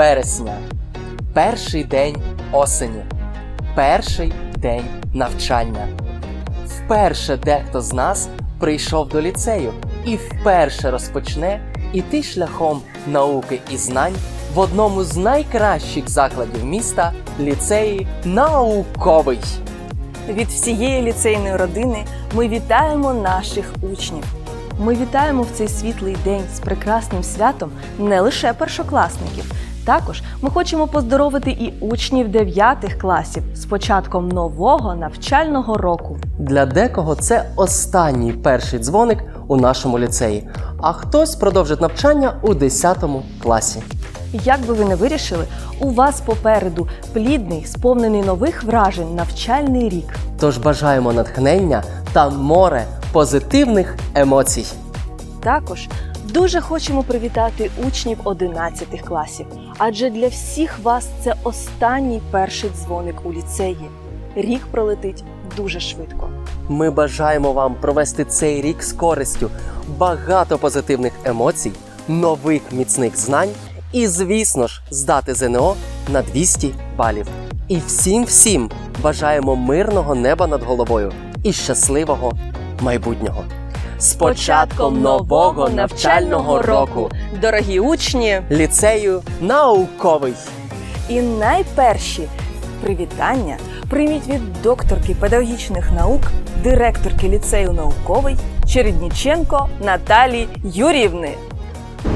Вересня, перший день осені, перший день навчання. Вперше дехто з нас прийшов до ліцею і вперше розпочне іти шляхом науки і знань в одному з найкращих закладів міста ліцеї науковий. Від всієї ліцейної родини ми вітаємо наших учнів. Ми вітаємо в цей світлий день з прекрасним святом не лише першокласників. Також ми хочемо поздоровити і учнів 9 класів з початком нового навчального року. Для декого це останній перший дзвоник у нашому ліцеї, а хтось продовжить навчання у 10 класі. Як би ви не вирішили, у вас попереду плідний, сповнений нових вражень навчальний рік. Тож бажаємо натхнення та море позитивних емоцій. Також дуже хочемо привітати учнів 11 класів, адже для всіх вас це останній перший дзвоник у ліцеї. Рік пролетить дуже швидко. Ми бажаємо вам провести цей рік з користю, багато позитивних емоцій, нових міцних знань і, звісно ж, здати ЗНО на 200 балів. І всім всім бажаємо мирного неба над головою і щасливого майбутнього. З початком нового навчального року дорогі учні! ліцею науковий. І найперші привітання прийміть від докторки педагогічних наук, директорки ліцею науковий Чередніченко Наталії Юрівни.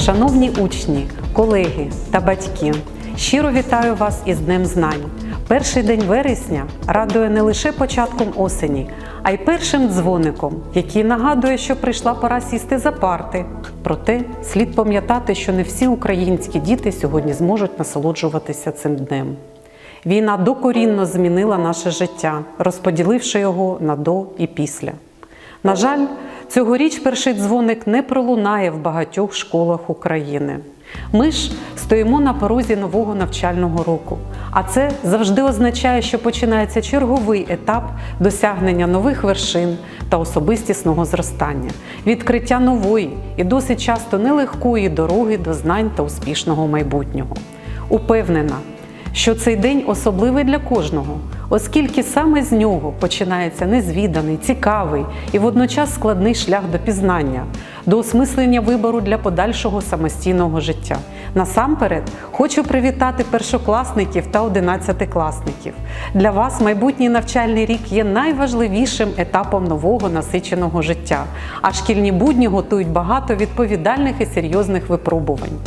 Шановні учні, колеги та батьки, щиро вітаю вас із Днем Знань. Перший день вересня радує не лише початком осені, а й першим дзвоником, який нагадує, що прийшла пора сісти за парти. Проте слід пам'ятати, що не всі українські діти сьогодні зможуть насолоджуватися цим днем. Війна докорінно змінила наше життя, розподіливши його на до і після. На жаль, цьогоріч перший дзвоник не пролунає в багатьох школах України. Ми ж стоїмо на порозі нового навчального року, а це завжди означає, що починається черговий етап досягнення нових вершин та особистісного зростання, відкриття нової і досить часто нелегкої дороги до знань та успішного майбутнього. Упевнена, що цей день особливий для кожного, оскільки саме з нього починається незвіданий, цікавий і водночас складний шлях до пізнання, до осмислення вибору для подальшого самостійного життя. Насамперед хочу привітати першокласників та одинадцятикласників. Для вас майбутній навчальний рік є найважливішим етапом нового насиченого життя, а шкільні будні готують багато відповідальних і серйозних випробувань.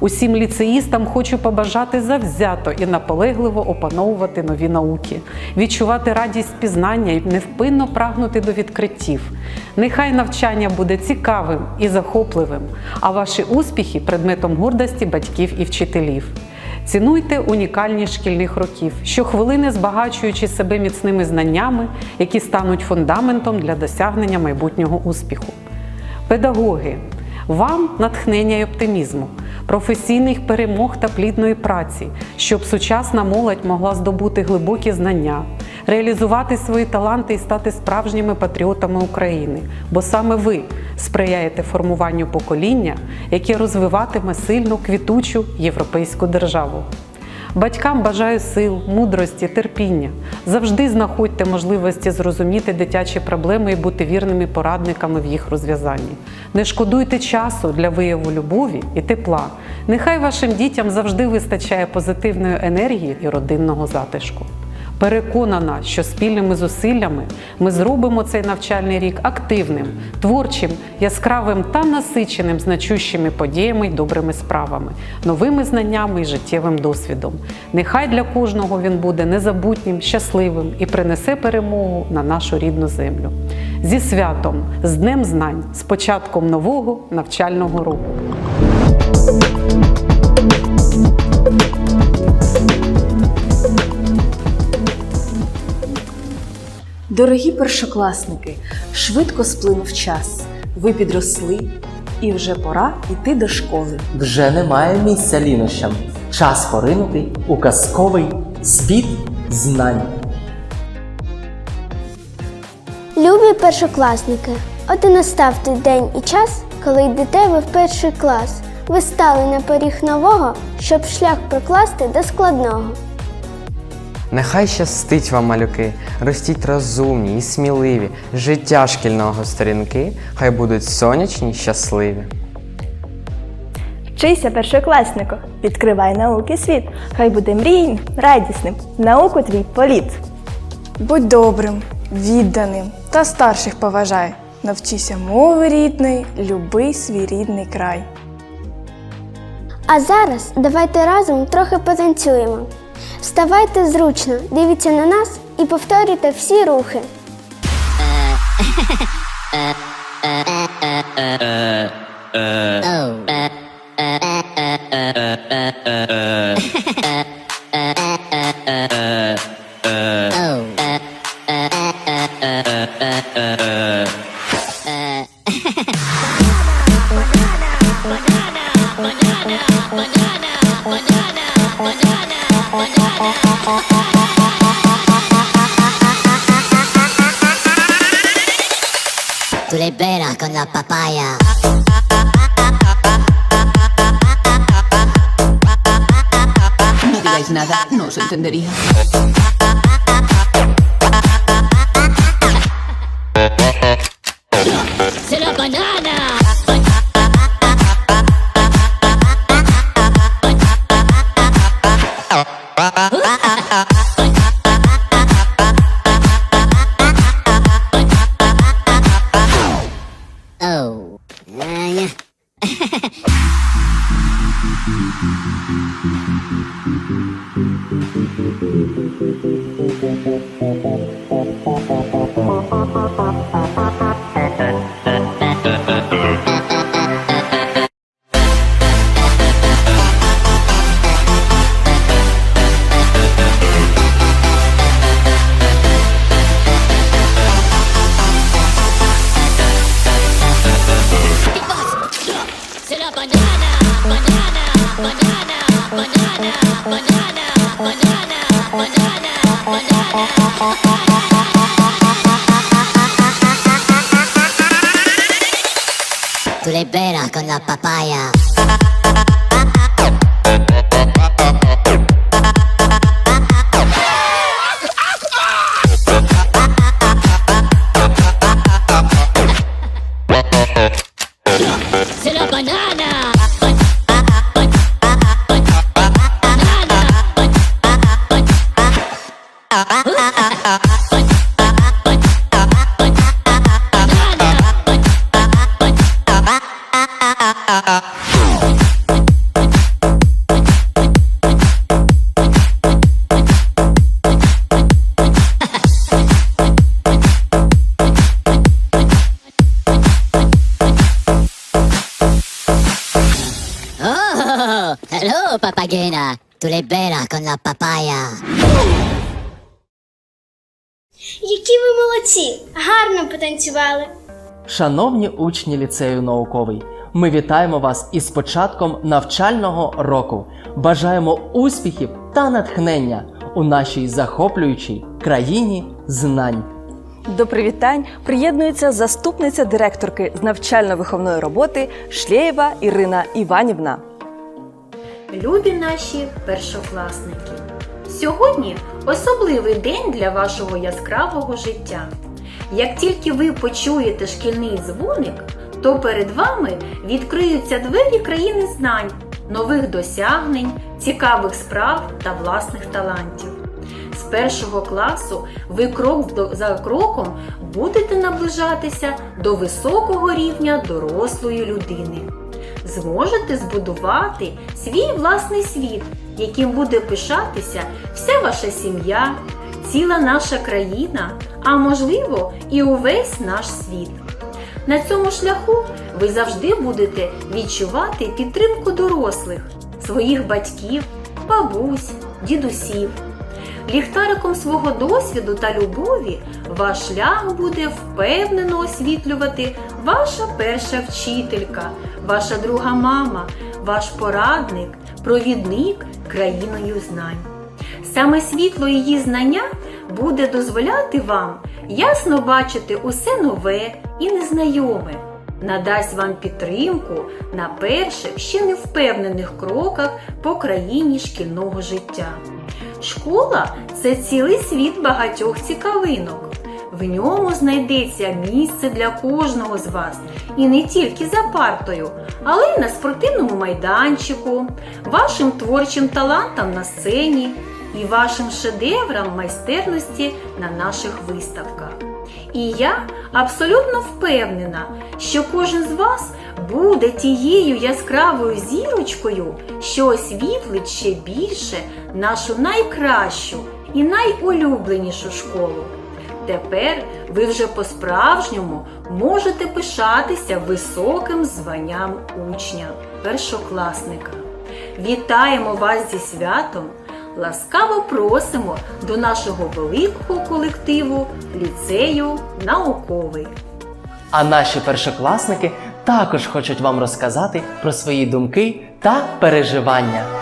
Усім ліцеїстам хочу побажати завзято і наполегливо опановувати нові науки, відчувати радість пізнання і невпинно прагнути до відкриттів. Нехай навчання буде цікавим і захопливим, а ваші успіхи предметом гордості батьків і вчителів. Цінуйте унікальність шкільних років, щохвилини збагачуючи себе міцними знаннями, які стануть фундаментом для досягнення майбутнього успіху. Педагоги, вам натхнення й оптимізму, професійних перемог та плідної праці, щоб сучасна молодь могла здобути глибокі знання, реалізувати свої таланти і стати справжніми патріотами України, бо саме ви сприяєте формуванню покоління, яке розвиватиме сильну квітучу європейську державу. Батькам бажаю сил, мудрості, терпіння. Завжди знаходьте можливості зрозуміти дитячі проблеми і бути вірними порадниками в їх розв'язанні. Не шкодуйте часу для вияву любові і тепла. Нехай вашим дітям завжди вистачає позитивної енергії і родинного затишку. Переконана, що спільними зусиллями ми зробимо цей навчальний рік активним, творчим, яскравим та насиченим значущими подіями й добрими справами, новими знаннями і життєвим досвідом. Нехай для кожного він буде незабутнім, щасливим і принесе перемогу на нашу рідну землю. Зі святом, з Днем Знань, з початком нового навчального року. Дорогі першокласники, швидко сплинув час. Ви підросли, і вже пора йти до школи. Вже немає місця лінощам. Час поринути у казковий світ знань. Любі першокласники, от і настав той день і час, коли йдете ви в перший клас. ви стали на поріг нового, щоб шлях прокласти до складного. Нехай щастить вам, малюки, ростіть розумні і сміливі, життя шкільного сторінки, хай будуть сонячні й щасливі. Вчися, першокласнику, відкривай науки світ. Хай буде мрійним, радісним, науку твій політ. Будь добрим, відданим та старших поважай. Навчися мови рідної, люби свій рідний край. А зараз давайте разом трохи потанцюємо. Вставайте зручно, дивіться на нас і повторюйте всі рухи. Entendería. Tu le bella con la papaya. Tú le peras con la papaya. Які ви молодці! Гарно потанцювали! Шановні учні ліцею науковий, ми вітаємо вас із початком навчального року. Бажаємо успіхів та натхнення у нашій захоплюючій країні знань. До привітань приєднується заступниця директорки з навчально-виховної роботи Шлєєва Ірина Іванівна. Любі наші першокласники! Сьогодні особливий день для вашого яскравого життя. Як тільки ви почуєте шкільний дзвоник, то перед вами відкриються двері країни знань, нових досягнень, цікавих справ та власних талантів. З першого класу ви крок за кроком будете наближатися до високого рівня дорослої людини зможете збудувати свій власний світ, яким буде пишатися вся ваша сім'я, ціла наша країна, а можливо і увесь наш світ. На цьому шляху ви завжди будете відчувати підтримку дорослих, своїх батьків, бабусь, дідусів. Ліхтариком свого досвіду та любові ваш шлях буде впевнено освітлювати ваша перша вчителька, ваша друга мама, ваш порадник, провідник країною знань. Саме світло її знання буде дозволяти вам ясно бачити усе нове і незнайоме. надасть вам підтримку на перших ще не впевнених кроках по країні шкільного життя. Школа це цілий світ багатьох цікавинок. В ньому знайдеться місце для кожного з вас і не тільки за партою, але й на спортивному майданчику, вашим творчим талантам на сцені і вашим шедеврам майстерності на наших виставках. І я абсолютно впевнена, що кожен з вас буде тією яскравою зірочкою, що освітлить ще більше нашу найкращу і найулюбленішу школу. Тепер ви вже по-справжньому можете пишатися високим званням учня, першокласника. Вітаємо вас зі святом! Ласкаво просимо до нашого великого колективу ліцею науковий. А наші першокласники також хочуть вам розказати про свої думки та переживання.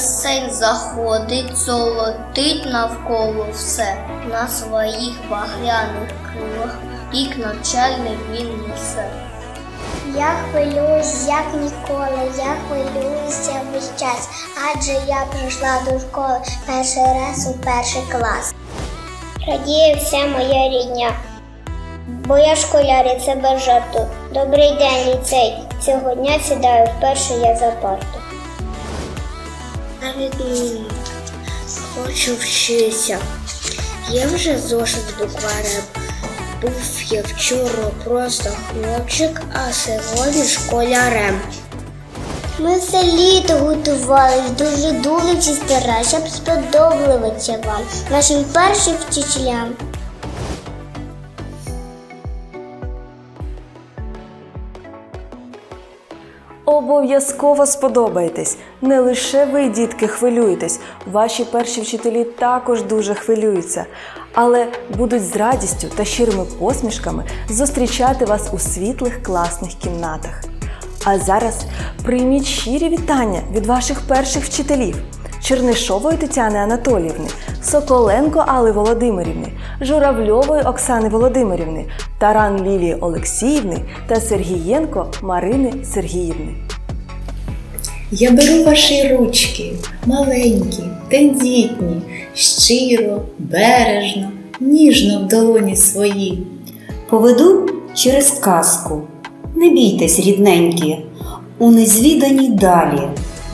Вересень заходить, золотить навколо все. На своїх багряних крилах рік навчальний він несе. Я хвилююсь, як ніколи, я хвилююся весь час, адже я прийшла до школи перший раз у перший клас. Радіє вся моя рідня, бо я школяр і це без жарту. Добрий день, ліцей. Цього дня сідаю вперше я за парту. На відмінно, хочу вчитися. Я вже зошит букварем. Був я вчора просто хлопчик, а сьогодні школярем. Ми все літо готувались, дуже дуличі стара, щоб сподобалося вам, нашим першим вчителям. Обов'язково сподобаєтесь. Не лише ви, дітки, хвилюєтесь, ваші перші вчителі також дуже хвилюються, але будуть з радістю та щирими посмішками зустрічати вас у світлих класних кімнатах. А зараз прийміть щирі вітання від ваших перших вчителів. Чернишової Тетяни Анатоліївни, Соколенко Алли Володимирівни, Журавльової Оксани Володимирівни, Таран Лілії Олексіївни та Сергієнко Марини Сергіївни. Я беру ваші ручки, маленькі, тендітні, щиро, бережно, ніжно в долоні свої. Поведу через казку. Не бійтесь, рідненькі, у незвідані далі,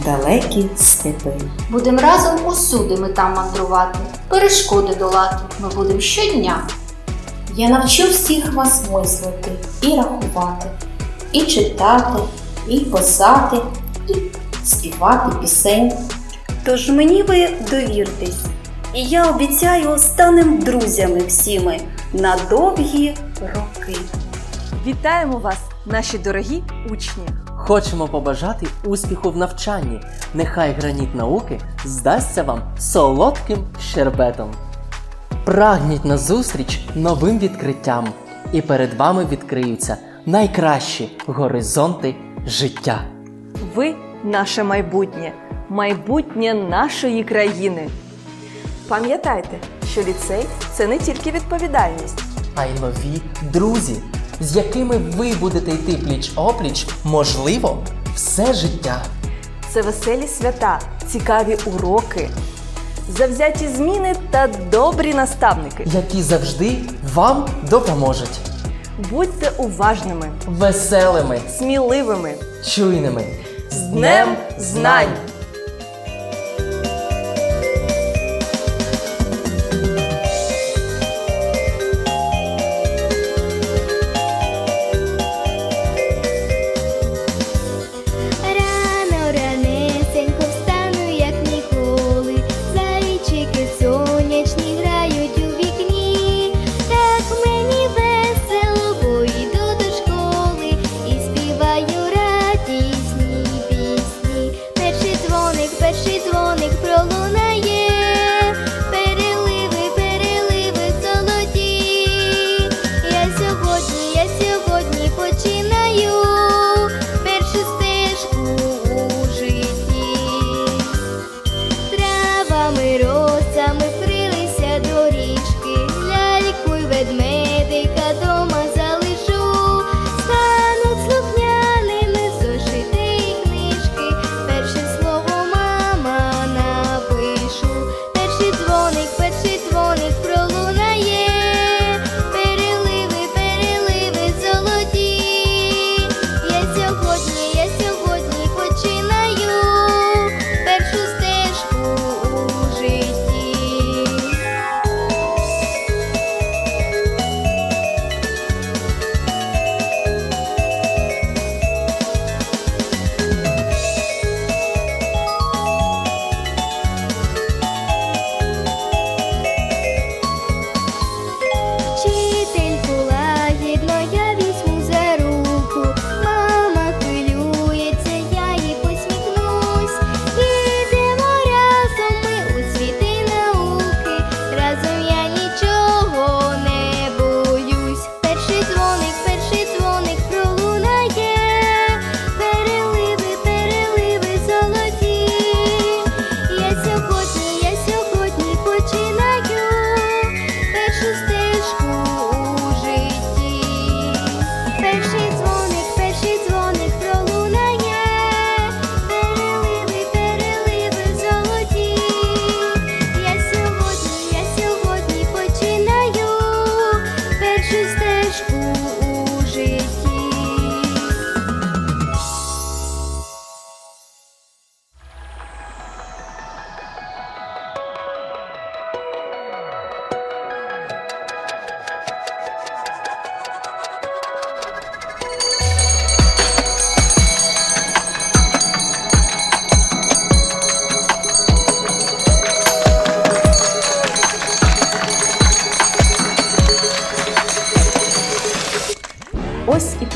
далекі степи. Будем разом усюди ми там мандрувати, перешкоди долати ми будем щодня. Я навчу всіх вас мислити і рахувати, і читати, і писати, і співати пісень. Тож мені ви довіртесь, і я обіцяю станем друзями всіми на довгі роки. Вітаємо вас, наші дорогі учні! Хочемо побажати успіху в навчанні. Нехай граніт науки здасться вам солодким щербетом. Прагніть на зустріч новим відкриттям, і перед вами відкриються найкращі горизонти життя. Ви наше майбутнє, майбутнє нашої країни. Пам'ятайте, що ліцей це не тільки відповідальність. а й нові друзі, з якими ви будете йти пліч-опліч, можливо, все життя. Це веселі свята, цікаві уроки, завзяті зміни та добрі наставники. які завжди вам допоможуть. Будьте уважними, Веселими, сміливими. чуйними. З Днем знань!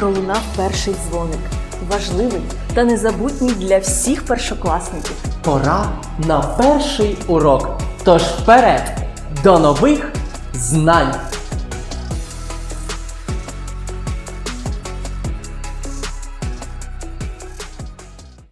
Пролунав перший дзвоник. Важливий та незабутній для всіх першокласників. Пора на перший урок. Тож вперед до нових знань!